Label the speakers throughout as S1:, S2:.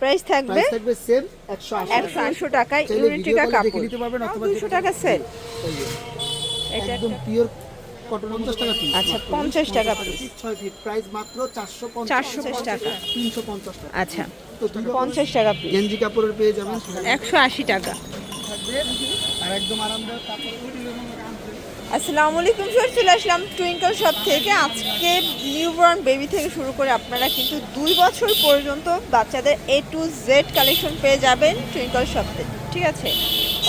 S1: Price থাকবে
S2: থাকবে same 180
S1: একশো আশি টাকায় ইউনিটিকা কাপড়।
S2: নিতে পারবেন অথবা
S1: টাকা সেল এটা
S2: একদম পিওর কটন 50 টাকা পিস
S1: আচ্ছা, 50 টাকা piece।
S2: 6 ফিট প্রাইস মাত্র 450
S1: চারশো টাকা।
S2: 350 টাকা।
S1: আচ্ছা
S2: তো দুই রকম
S1: পঞ্চাশ টাকা পিস
S2: গেঞ্জি কাপড়ের পেয়ে যাবেন।
S1: একশো আশি টাকা।
S2: থাকবে।
S1: আসসালামু আলাইকুম স্যার চলে আসলাম টুইঙ্কল শপ থেকে। আজকে নিউবর্ন বেবি থেকে শুরু করে আপনারা কিন্তু দুই বছর পর্যন্ত বাচ্চাদের এ টু জেড কালেকশন পেয়ে যাবেন টুইঙ্কল শপ থেকে ঠিক আছে?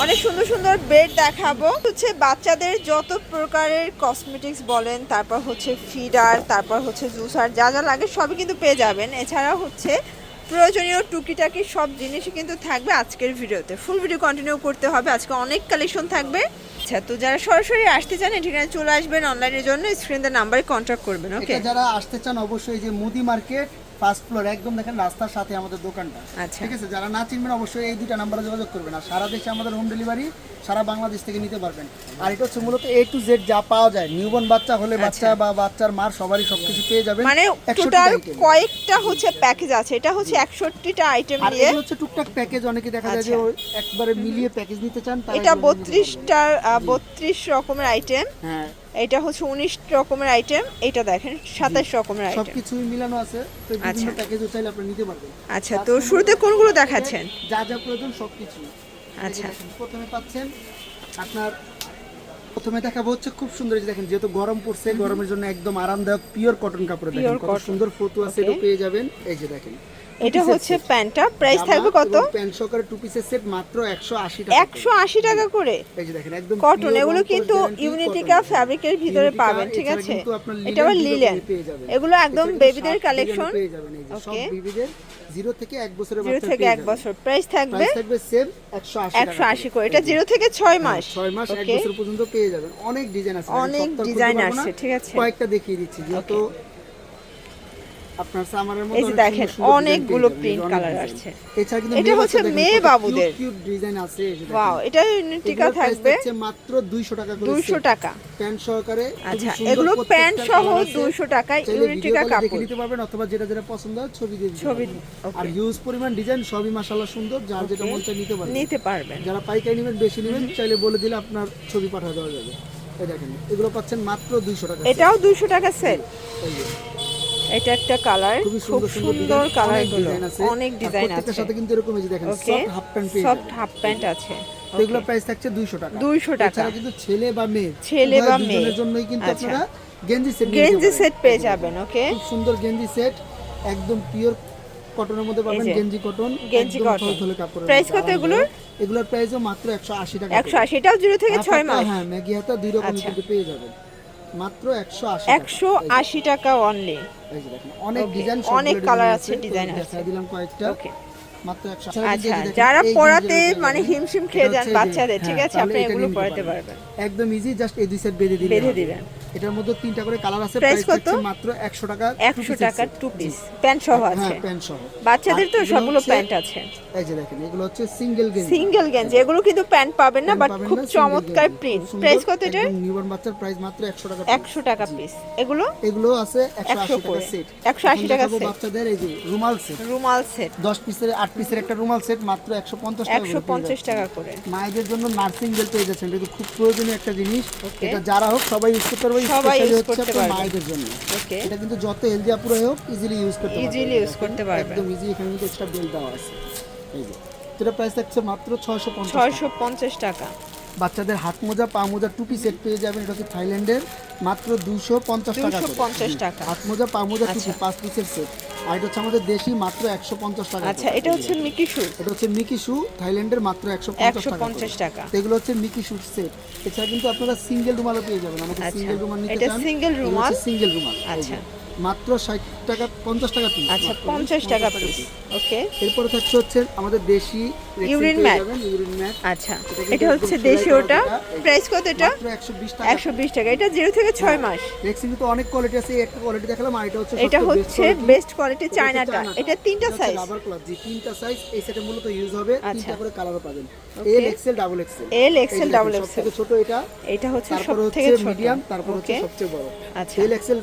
S1: অনেক সুন্দর সুন্দর বেড দেখাবো। হচ্ছে বাচ্চাদের যত প্রকারের কসমেটিক্স বলেন, তারপর হচ্ছে ফিডার তারপর হচ্ছে জুসার যা যা লাগে সবই কিন্তু পেয়ে যাবেন। এছাড়াও হচ্ছে প্রয়োজনীয় টুকিটাকি সব জিনিসই কিন্তু থাকবে আজকের ভিডিওতে। ফুল ভিডিও কন্টিনিউ করতে হবে, আজকে অনেক কালেকশন থাকবে। আচ্ছা তো যারা সরাসরি আসতে চান ঠিকানা চলে আসবেন অনলাইনের জন্য স্ক্রিনের নাম্বারে কন্ট্যাক্ট করবেন ওকে
S2: যারা আসতে চান, অবশ্যই যে মুদি মার্কেট ফার্স্ট ফ্লোর একদম দেখেন রাস্তার সাথে আমাদের দোকানটা।
S1: আচ্ছা।
S2: ঠিক আছে যারা না চিনবেন অবশ্যই এই দুটা নাম্বারে যোগাযোগ করবেন। আর সারা দেশে আমাদের হোম ডেলিভারি সারা বাংলাদেশ থেকে নিতে পারবেন। আর এটা হচ্ছে মূলত এ টু জেড যা পাওয়া যায়। নিউবর্ন বাচ্চা হলে বাচ্চা বা বাচ্চার মার সবারই সবকিছু পেয়ে যাবেন।
S1: মানে টোটাল কয়েকটা হচ্ছে প্যাকেজ আছে। এটা হচ্ছে একষট্টিটা আইটেম
S2: আর
S1: নিয়ে
S2: এগুলো হচ্ছে টুকটাক প্যাকেজ অনেকে দেখা যায় যে
S1: আচ্ছা।
S2: একবারে মিলিয়ে প্যাকেজ নিতে চান
S1: এটা
S2: এগুলো নিতে পারবেন।
S1: বত্রিশটার বত্রিশ রকমের আইটেম
S2: হ্যাঁ।
S1: এটা হচ্ছে উনিশ রকমের আইটেম এটা দেখেন সাতাশ রকমের আইটেম
S2: সবকিছুই মিলানো আছে তো বিভিন্ন
S1: আচ্ছা।
S2: প্যাকেজও চাইলে আপনি নিতে পারবেন।
S1: আচ্ছা তো শুরুতে কোনগুলো দেখাচ্ছেন?
S2: যা যা প্রয়োজন সবকিছু।
S1: আচ্ছা।
S2: প্রথমে পাচ্ছেন আপনার প্রথমে দেখাবো হচ্ছে খুব সুন্দর এই দেখেন যেহেতু গরম পড়ছে গরমের জন্য একদম আরামদায়ক পিওর কটন কাপড়ে দেখেন কত সুন্দর ফটো আছে এটা পেয়ে যাবেন। এই যে দেখেন
S1: এটা হচ্ছে প্যান্টটা প্রাইস থাকবে কত?
S2: প্যান্ট সহকারে টু পিসের সেট মাত্র 180 টাকা
S1: একশো আশি টাকা করে?
S2: এই যে দেখেন একদম
S1: কটন এগুলো কিন্তু ইউনিটিকা ফ্যাব্রিকের ভিতরে পাবেন ঠিক আছে? এটা আবার লিলেন। এগুলো একদম বেবিদের কালেকশন
S2: পেয়ে যাবেন এই যে সব বেবিদের জিরো থেকে এক বছরের
S1: জিরো থেকে এক বছর। প্রাইস থাকবে
S2: থাকবে সেম 180
S1: একশো আশি করে। এটা জিরো থেকে ছয় মাস।
S2: ছয় মাস এক বছর পর্যন্ত পেয়ে যাবেন। অনেক ডিজাইন আছে
S1: অনেক ডিজাইন
S2: আছে
S1: আসছে, ঠিক আছে।
S2: কয়েকটা দেখিয়ে দিচ্ছি যেহেতু আপনার সামারের মধ্যে
S1: এই যে দেখেন, অনেকগুলো color আসছে। এটা হচ্ছে মেয়ে বাবুদের।
S2: কিউট ডিজাইন আছে।
S1: ওয়াও এটা থাকবে।
S2: মাত্র 200 টাকা করে
S1: দুইশো
S2: set।
S1: টাকা।
S2: প্যান্ট সহকারে
S1: আচ্ছা এগুলো প্যান্ট সহ
S2: colour আছে।
S1: দুইশো টাকায় ইউনিটিকা কাপড়।
S2: নিতে পারবেন অথবা যেটা যেটা পছন্দ হয় ছবি দিয়ে
S1: ছবি
S2: আর হিউজ পরিমাণ ডিজাইন সবই মাশাআল্লাহ সুন্দর যার যেটা মন চায় নিতে পারবেন।
S1: নিতে পারবেন।
S2: যারা পাইকারি নেবেন বেশি নেবেন চাইলে বলে দিলে আপনার ছবি পাঠিয়ে দেওয়া যাবে। এই দেখেন এগুলো পাচ্ছেন মাত্র দুইশো টাকা
S1: এটাও দুইশো টাকা সেল এটা একটা কালার খুব
S2: সুন্দর
S1: কালারগুলো
S2: অনেক ডিজাইন আছে। সাথে কিন্তু এরকম এই যে দেখেন সফট হাফ প্যান্ট পেয়ে
S1: সফট হাফ প্যান্ট আছে।
S2: এগুলো প্রাইস থাকছে 200 টাকা।
S1: 200 টাকা।
S2: এছাড়া কিন্তু ছেলে বা মেয়ে
S1: ছেলে বা
S2: দুজনের জন্যই কিন্তু
S1: আচ্ছা।
S2: আপনারা গেঞ্জি সেট
S1: গেঞ্জি সেট পেয়ে যাবেন ওকে
S2: খুব সুন্দর গেঞ্জি সেট একদম পিওর কটনের মধ্যে পাবেন গেঞ্জি কটন
S1: গেঞ্জি
S2: কাপড়ের
S1: Price
S2: মধ্যে
S1: কত এগুলোর?
S2: এগুলোর প্রাইসও মাত্র 180 টাকা
S1: একশো আশি এটাও জিরো থেকে
S2: হাফ
S1: ছয় মাস।
S2: হ্যাঁ ম্যাগি হাতা দুই রকম
S1: আচ্ছা।
S2: কিন্তু পেয়ে যাবেন। মাত্র 180 টাকা।
S1: একশো আশি টাকা অনলি
S2: এই যে দেখেন অনেক ডিজাইন
S1: অনেক কালার আছে, ডিজাইন আছে।
S2: দিলাম কয়েকটা।
S1: ওকে আচ্ছা যারা পড়াতে মানে হিমশিম খেয়ে যান বাচ্চাদের ঠিক আছে? আপনি এগুলো পড়াতে পারবেন।
S2: একদম ইজি জাস্ট এই দুই সেট বেঁধে দিবেন
S1: বেঁধে দিবেন।
S2: এটার মধ্যে তিনটা করে কালার আছে প্রাইস
S1: কত?
S2: মাত্র 100 টাকা two
S1: একশো
S2: piece
S1: টাকার
S2: set।
S1: টু পিস প্যান্ট সহ আছে।
S2: হ্যাঁ প্যান্ট সহ।
S1: বাচ্চাদের তো সবগুলো প্যান্ট আছে।
S2: এই যে দেখেন এগুলো হচ্ছে সিঙ্গেল গেঞ্জি।
S1: সিঙ্গেল গেঞ্জি এগুলো কিন্তু প্যান্ট পাবেন না বাট খুব চমৎকার প্রিন্ট প্রাইস কত এটা?
S2: নিউবর্ন বাচ্চার প্রাইস মাত্র 100 টাকা
S1: একশো টাকা পিস এগুলো?
S2: এগুলো আছে
S1: 100
S2: 180 টাকা। সেট
S1: 180 টাকা set।
S2: বাচ্চাদের এই যে রুমাল সেট
S1: রুমাল সেট
S2: 10 পিসের 8 পিসের একটা রুমাল সেট মাত্র 150 টাকা
S1: একশো পঞ্চাশ টাকা করে।
S2: মায়েদের জন্য নার্সিং বেল পেয়ে যাচ্ছেন। এটা খুব প্রয়োজনীয় একটা জিনিস। এটা যারা হোক সবাই ইউজ করতে পারবে।
S1: সবাই
S2: ইউজ
S1: করতে পারবে।
S2: মায়েদের জন্য।
S1: ওকে
S2: এটা কিন্তু যত হেলদি আপুরে হোক ইজিলি ইউজ করতে পারবে।
S1: ইজিলি ইউজ করতে পারবে।
S2: একদম ইজি এখানে কিন্তু এক্সট্রা বেল দেওয়া আছে। এই যে এটা প্রাইস থাকছে মাত্র 650 টাকা।
S1: ছয়শো পঞ্চাশ টাকা।
S2: বাচ্চাদের হাত মোজা পা মোজা টুপি সেট পেয়ে যাবেন। এটা হচ্ছে থাইল্যান্ডের মাত্র 250 টাকা করে।
S1: 250 টাকা।
S2: হাত মোজা পা মোজা টুপি
S1: আচ্ছা।
S2: পাঁচ পিসের সেট আর এটা হচ্ছে আমাদের দেশি মাত্র 150 টাকা
S1: আচ্ছা এটা হচ্ছে মিকি শু
S2: এটা হচ্ছে মিকি শু থাইল্যান্ডের মাত্র 150
S1: একশো পঞ্চাশ টাকা।
S2: এগুলো হচ্ছে মিকি শুট সেট এছাড়া কিন্তু আপনারা সিঙ্গেল রুমালও পেয়ে যাবেন। আমাদের
S1: আচ্ছা,
S2: সিঙ্গেল রুমাল নিতে চান এগুলো
S1: রুমাল?
S2: সিঙ্গেল রুমাল।
S1: আচ্ছা।
S2: মাত্র 60 টাকা 50 টাকা পিস
S1: আচ্ছা পঞ্চাশ টাকা পিস ওকে
S2: এরপরে থাকছে হচ্ছে আমাদের দেশি
S1: Urine mat।
S2: ইউরিন ম্যাট
S1: আচ্ছা
S2: এটা
S1: হচ্ছে দেশি ওটা। প্রাইস কত এটা?
S2: মাত্র 120 টাকা।
S1: একশো বিশ টাকা। এটা জিরো থেকে ছয় মাস।
S2: রেক্সিন তো অনেক কোয়ালিটি আছে একটা কোয়ালিটি দেখালাম আর এটা হচ্ছে
S1: এটা হচ্ছে বেস্ট কোয়ালিটি চায়নাটা। এটা তিনটা সাইজ
S2: রাবার ক্লথ জি তিনটা সাইজ এই সেটে মূলত ইউজ হবে।
S1: আচ্ছা।
S2: তিনটা করে কালারও পাবেন। L XL double XL
S1: L XL double XL
S2: সবথেকে ছোট এটা।
S1: এটা হচ্ছে সব
S2: তারপর
S1: ছোট।
S2: মিডিয়াম তারপর হচ্ছে সবচেয়ে বড়।
S1: আচ্ছা।
S2: এল এক্সেল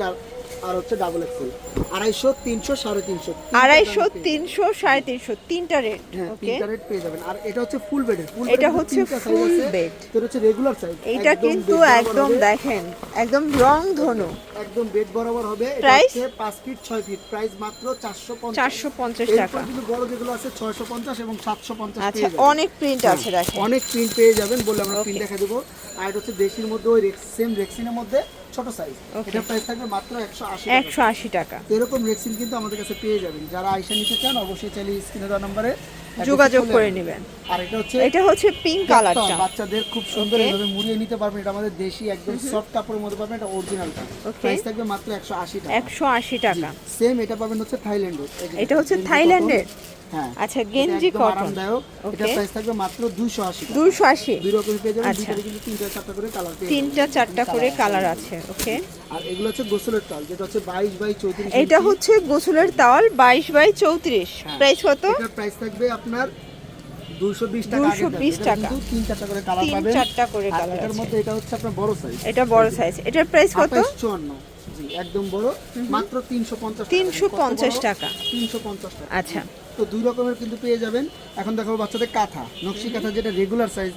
S2: আর হচ্ছে ডাবল এক্সেল আড়াইশো তিনশো সাড়ে তিনশো।
S1: আড়াইশো তিনশো সাড়ে তিনশো তিনটা রেট
S2: হ্যাঁ তিনটা রেট পেয়ে যাবেন। আর এটা হচ্ছে ফুল বেডের ফুল
S1: এটা হচ্ছে full bed।
S2: এটা হচ্ছে রেগুলার সাইজ
S1: এইটা কিন্তু একদম দেখেন একদম রং ধনু।
S2: একদম বেড বরাবর হবে। এটা? হচ্ছে 5 ফিট 6 ফিট প্রাইস মাত্র 450
S1: চারশো পঞ্চাশ টাকা।
S2: কিন্তু বড় যেগুলো আছে 650 এবং 750
S1: আচ্ছা
S2: পেয়ে
S1: অনেক প্রিন্ট আছে দেখেন।
S2: অনেক প্রিন্ট পেয়ে যাবেন বলে আমরা. প্রিন্ট দেখা দেবো। আর এটা হচ্ছে দেশির মধ্যে ওই সেম রেক্সিনের মধ্যে। ছোট সাইজ এটা প্রাইস থাকবে মাত্র 180
S1: টাকা।
S2: এরকম রেক্সিন কিন্তু আমাদের কাছে পেয়ে যাবেন। যারা নিতে চান অবশ্যই চাইলে স্ক্রিনে দেওয়া নম্বরে
S1: যোগাযোগ করে নেবেন।
S2: আর এটা হচ্ছে
S1: এটা হচ্ছে পিঙ্ক কালারটা
S2: বাচ্চাদের খুব সুন্দর. এভাবে মুড়িয়ে নিতে পারবেন। এটা আমাদের দেশি একদম সফট কাপড়ের মধ্যে পাবেন। এটা অরিজিনালটা
S1: Okay.
S2: প্রাইস থাকবে মাত্র 180 টাকা।
S1: একশো আশি টাকা।
S2: সেম এটা পাবেন হচ্ছে থাইল্যান্ডের
S1: এটা হচ্ছে থাইল্যান্ডের আচ্ছা
S2: এটা
S1: গেঞ্জি কটন
S2: এটা প্রাইস থাকবে মাত্র 280 টাকা।
S1: দুশো আশি।
S2: দুই রকমের পেয়ে যাবেন
S1: আচ্ছা।
S2: কিন্তু তিনটা চারটা করে কালার পেয়ে
S1: তিনটা চারটা করে কালার আছে ওকে
S2: আর এগুলো হচ্ছে গোসলের টাল যেটা হচ্ছে 22 বাই 34
S1: এটা হচ্ছে গোসলের তাওয়াল বাইশ বাই চৌত্রিশ।
S2: হ্যাঁ।
S1: প্রাইস কত?
S2: এটার প্রাইস থাকবে আপনার 220 টাকা আগের
S1: 220 টাকা।
S2: এটা তিন চারটা করে কালার
S1: তিন চারটা করে কালার
S2: এটার মধ্যে এটা হচ্ছে আপনার বড় সাইজ
S1: এটা বড় সাইজ এটার প্রাইস কত?
S2: 2854 জি একদম বড়। মাত্র 350 টাকা।
S1: 350 টাকা।
S2: 350 টাকা।
S1: আচ্ছা।
S2: তো দুই রকমের কিন্তু পেয়ে যাবেন। এখন দেখাবো বাচ্চাদের কাঁথা। নকশি কাঁথা যেটা রেগুলার সাইজ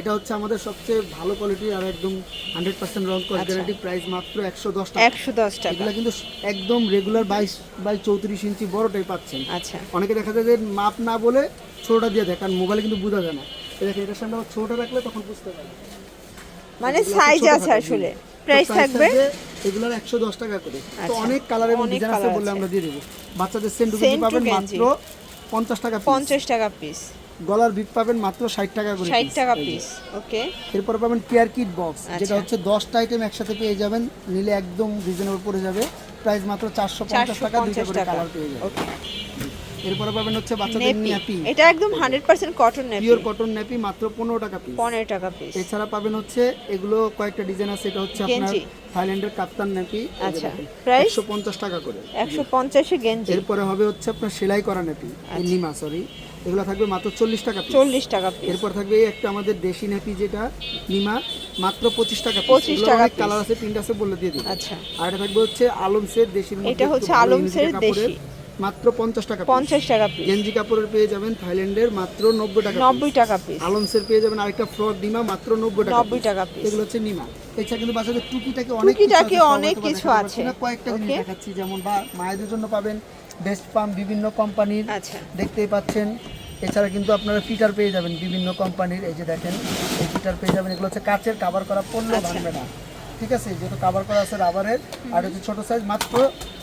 S2: এটা হচ্ছে আমাদের সবচেয়ে ভালো কোয়ালিটি আর একদম হান্ড্রেড পার্সেন্ট রং। গ্যারান্টি প্রাইস মাত্র একশো দশ টাকা।
S1: একশো দশ টাকা।
S2: এগুলো কিন্তু একদম রেগুলার বাইশ বাই চৌত্রিশ ইঞ্চি বড়টাই পাচ্ছেন।
S1: আচ্ছা।
S2: অনেকে দেখা যায় যে মাপ না বলে ছোটটা দিয়ে দেয় কারণ মোবাইলে কিন্তু বোঝা যায় না। দেখেন এটার সামনে ছোটটা রাখলে তখন বুঝতে পারবে
S1: মানে সাইজ আছে আসলে। প্রাইস থাকবে
S2: এগুলোর একশো দশ টাকা করে। তো
S1: আচ্ছা।
S2: অনেক কালার এবং ডিজাইন আছে বললে আমরা দিয়ে দেবো। বাচ্চাদের সেন্টু
S1: Send
S2: পাবেন মাত্র পঞ্চাশ টাকা
S1: পঞ্চাশ টাকা পিস
S2: গলার বিট পাবেন মাত্র ষাট টাকা করে
S1: ষাট টাকা পিস ওকে
S2: এরপর পাবেন কেয়ার কিট বক্স। যেটা হচ্ছে দশটা আইটেম একসাথে পেয়ে যাবেন। নিলে একদম রিজনেবল পড়ে যাবে। প্রাইস মাত্র চারশো পঞ্চাশ টাকা দুইটা করে কালার পেয়ে যাবেন।
S1: ওকে
S2: এরপরে পাবেন হচ্ছে বাচ্চাদের ন্যাপি।
S1: এটা একদম hundred percent cotton nappy.
S2: Pure cotton nappy মাত্র পনেরো টাকা পিস
S1: পনেরো টাকা পিস
S2: এছাড়া পাবেন হচ্ছে এগুলো কয়েকটা ডিজাইন আছে এটা হচ্ছে আপনার থাইল্যান্ডের কাপ্তান ন্যাপি।
S1: আচ্ছা?
S2: একশো পঞ্চাশ টাকা করে।
S1: একশো পঞ্চাশে গেঞ্জি।
S2: এরপরে হবে হচ্ছে আপনার সেলাই করা ন্যাপি
S1: আচ্ছা।
S2: নিমা সরি এগুলো থাকবে মাত্র চল্লিশ টাকা।
S1: চল্লিশ টাকা
S2: এরপর থাকবে এই একটা আমাদের দেশি নেপি যেটা নিমা মাত্র পঁচিশ টাকা
S1: 25 টাকা।
S2: কালার আছে প্রিন্ট আছে বলে দিয়ে দিই।
S1: আচ্ছা।
S2: আর এটা থাকবে হচ্ছে আলমসের দেশির মধ্যে
S1: এটা হচ্ছে আলমসের
S2: ইউনিক
S1: দেশি।
S2: মাত্র পঞ্চাশ টাকা piece।
S1: পঞ্চাশ টাকা পিস
S2: গেঞ্জি কাপড়ের পেয়ে যাবেন থাইল্যান্ডের মাত্র নব্বই টাকা
S1: নব্বই
S2: piece।
S1: টাকা পিস
S2: আলমসের পেয়ে যাবেন আরেকটা ফ্রক নিমা মাত্র নব্বই টাকা
S1: নব্বই
S2: piece।
S1: টাকা পিস
S2: এগুলো হচ্ছে নিমা। এছাড়া কিন্তু বাচ্চাদের টুকিটাকে অনেক
S1: টুকিটাকি অনেক কিছু আছে।
S2: কয়েকটা জিনিস দেখাচ্ছি যেমন বা মায়েদের জন্য পাবেন বেস্ট পাম্প বিভিন্ন কোম্পানির
S1: আচ্ছা।
S2: দেখতেই পাচ্ছেন। এছাড়া কিন্তু আপনারা ফিটার পেয়ে যাবেন বিভিন্ন কোম্পানির এই যে দেখেন এই ফিটার পেয়ে যাবেন। এগুলো হচ্ছে কাচের কাভার করা পণ্য
S1: আচ্ছা।
S2: ভাঙবে না। ঠিক আছে? যেহেতু কাভার করা আছে রাবারের আর হচ্ছে ছোট সাইজ মাত্র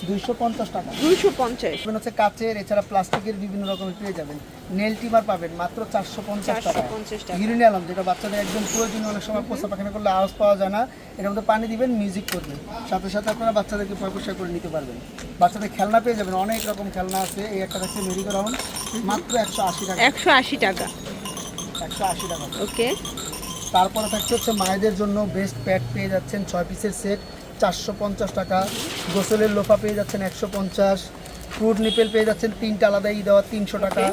S2: দুইশো পঞ্চাশ টাকা।
S1: দুইশো পঞ্চাশ।
S2: হচ্ছে কাচের এছাড়া প্লাস্টিকের বিভিন্ন রকমের পেয়ে যাবেন। নেল টিমার পাবেন মাত্র চারশো পঞ্চাশ টাকা।
S1: 450 টাকা।
S2: ইউরিনিয়ালম যেটা বাচ্চাদের একদম প্রয়োজনীয় অনেক সময় পোষা পাখানা করলে আওয়াজ পাওয়া যায় না। এটার মধ্যে পানি দিবেন মিউজিক করবে সাথে সাথে আপনারা বাচ্চাদেরকে পয়সা করে নিতে পারবেন। বাচ্চাদের খেলনা পেয়ে যাবেন অনেক রকম খেলনা আছে। এই একটা হচ্ছে মেরি রাউন্ড মাত্র একশো আশি টাকা।
S1: একশো আশি টাকা।
S2: একশো আশি টাকা।
S1: ওকে
S2: তারপরে থাকছে হচ্ছে মায়েদের জন্য বেস্ট প্যাড পেয়ে যাচ্ছেন ছয় পিসের সেট চারশো পঞ্চাশ টাকা। গোসলের লোফা পেয়ে যাচ্ছেন একশো পঞ্চাশ। ফ্রুট নিপেল পেয়ে যাচ্ছেন তিনটা আলাদা ই দেওয়া তিনশো টাকা।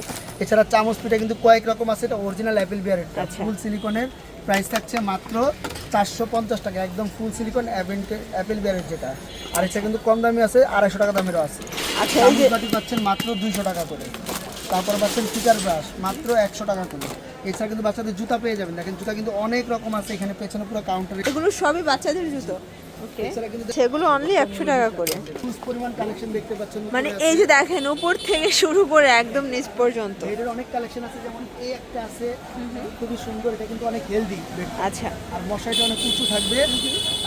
S2: এছাড়া চামচ পিঠা কিন্তু কয়েক রকম আছে এটা অরিজিনাল অ্যাপেল বিয়ারের। ফুল সিলিকনের প্রাইস থাকছে মাত্র চারশো পঞ্চাশ টাকা। একদম ফুল সিলিকন অ্যাপেল বিয়ারের যেটা। আর এটা কিন্তু কম দামি আছে আড়াইশো টাকা দামেরও আছে।
S1: আচ্ছা
S2: পাচ্ছেন মাত্র দুইশো টাকা করে। তারপর পাচ্ছেন ফিচার ব্রাশ মাত্র একশো টাকা করে। এছাড়া কিন্তু বাচ্চাদের জুতা পেয়ে যাবেন। দেখেন জুতা কিন্তু অনেক রকম আছে এখানে পেছনে পুরো কাউন্টারে
S1: এগুলো সবই বাচ্চাদের জুতো। সেগুলো অনলি একশো টাকা করে।
S2: পরিমাণ কালেকশন দেখতে পাচ্ছেন।
S1: মানে এই যে দেখেন উপর থেকে শুরু করে একদম নিচ পর্যন্ত।
S2: বেডের অনেক কালেকশন আছে যেমন এই একটা আছে। খুবই সুন্দর এটা কিন্তু অনেক হেলদি
S1: আচ্ছা।
S2: আর মশাইটা অনেক উঁচু থাকবে।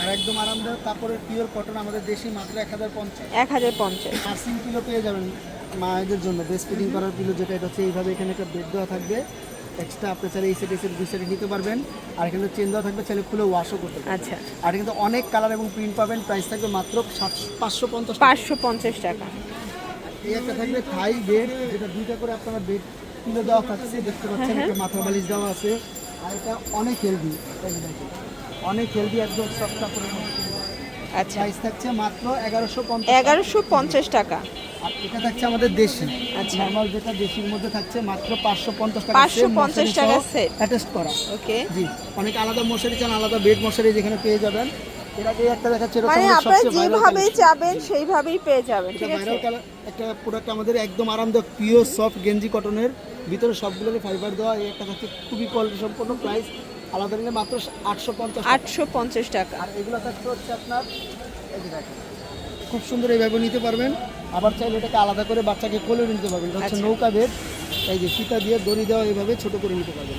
S2: আর একদম আরামদায়ক কাপড়ের পিওর কটন আমাদের দেশি মাত্র এক হাজার পঞ্চাশ।
S1: এক হাজার পঞ্চাশ।
S2: নার্সিং পিলো পেয়ে যাবেন মায়েদের জন্য। বেস্ট ফিটিং করার পিলো যেটা এটা হচ্ছে এইভাবে এখানে একটা বেড দেওয়া থাকবে। এক্সট্রা আপনি চাইলে এই সেট এই সেট দুই সেটে নিতে পারবেন। আর এখানে চেন দেওয়া থাকবে চাইলে খুলে ওয়াশও করতে পারবেন।
S1: আচ্ছা।
S2: আর কিন্তু অনেক কালার এবং প্রিন্ট পাবেন প্রাইস থাকবে মাত্র পাঁচশো পঞ্চাশ
S1: পাঁচশো পঞ্চাশ টাকা।
S2: এই একটা থাকবে থাই বেড যেটা দুইটা করে আপনারা বেড তুলে দেওয়া থাকছে দেখতে পাচ্ছেন একটা মাথা বালিশ দেওয়া আছে। আর এটা অনেক হেলদি অনেক হেলদি একদম কাপড়ের মধ্যে।
S1: আচ্ছা।
S2: প্রাইস থাকছে মাত্র এগারোশো পঞ্চাশ
S1: এগারোশো পঞ্চাশ টাকা।
S2: আর এটা থাকছে আমাদের দেশি।
S1: আচ্ছা।
S2: নর্মাল যেটা দেশির মধ্যে থাকছে মাত্র পাঁচশো পঞ্চাশ টাকা
S1: 550 টাকা set।
S2: অ্যাটাচ করা।
S1: ওকে
S2: জি অনেক আলাদা মশারি চান আলাদা বেড মশারি যেখানে পেয়ে যাবেন।
S1: মানে আপনারা
S2: collection।
S1: চাবেন সেইভাবেই পেয়ে যাবেন ঠিক আছে?
S2: একটা প্রোডাক্ট আমাদের একদম আরামদায়ক পিওর সফট গেঞ্জি কটনের ভিতরে সবগুলোরই ফাইবার দেওয়া এই একটা হচ্ছে খুবই কোয়ালিটি সম্পন্ন প্রাইস আলাদা নিলে মাত্র আটশো পঞ্চাশ
S1: আটশো পঞ্চাশ টাকা।
S2: আর এগুলো থাকছে হচ্ছে আপনার খুব সুন্দর এইভাবে নিতে পারবেন। আবার চাইলে এটাকে আলাদা করে বাচ্চাকে কোলে নিতে পারবেন। এটা হচ্ছে
S1: আচ্ছা।
S2: নৌকা বেড এই যে ফিতা দিয়ে দড়ি দেওয়া এইভাবে ছোট করে নিতে পারবেন।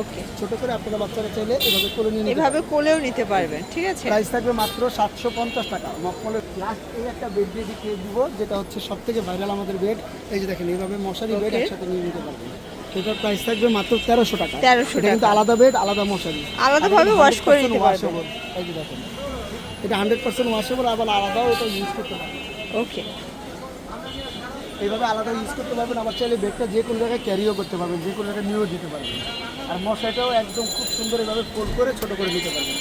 S1: ওকে।
S2: ছোট করে আপনারা বাচ্চারা চাইলে এভাবে কোলে নিয়ে নিতে
S1: এভাবে কোলেও নিতে পারবেন ঠিক আছে?
S2: প্রাইস থাকবে মাত্র সাতশো পঞ্চাশ টাকা। মকমলের লাস্ট এই একটা বেড দিয়ে দেখিয়ে দিব যেটা হচ্ছে সব থেকে ভাইরাল আমাদের বেড এই যে দেখেন এইভাবে মশারি বেড একসাথে নিয়ে নিতে পারবেন। সেটার প্রাইস থাকবে মাত্র তেরোশো টাকা।
S1: 1300
S2: এটা কিন্তু আলাদা বেড আলাদা মশারি।
S1: আলাদাভাবে
S2: এটা
S1: করে নিতে পারবেন।
S2: এই যে দেখেন এটা হান্ড্রেড পার্সেন্ট ওয়াশেবল আবার আলাদাও এটা ইউজ করতে পারবেন।
S1: ওকে।
S2: এইভাবে আলাদা ইউজ করতে পারবেন। আবার চাইলে বেডটা যে কোনো জায়গায় ক্যারিও করতে পারবেন, যে কোনো জায়গায় নিয়েও দিতে পারবেন। আর মশারিটাও একদম খুব সুন্দর এভাবে ফোল্ড করে ছোট করে দিতে পারবেন।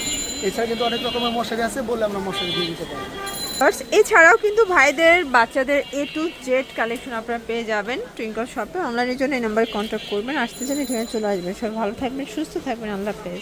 S2: এছাড়া কিন্তু অনেক রকমের মশারি আছে বলে আমরা মশারি দিয়ে দিতে পারব।
S1: এছাড়াও কিন্তু ভাইদের, বাচ্চাদের এ টু জেড কালেকশন আপনারা পেয়ে যাবেন টুইঙ্কল শপে অনলাইনের জন্য এই নাম্বারে কন্ট্যাক্ট করবেন। আসতে চাইলে এখানে চলে আসবেন। সব ভালো থাকবেন, সুস্থ থাকবেন। আল্লাহ হাফেজ।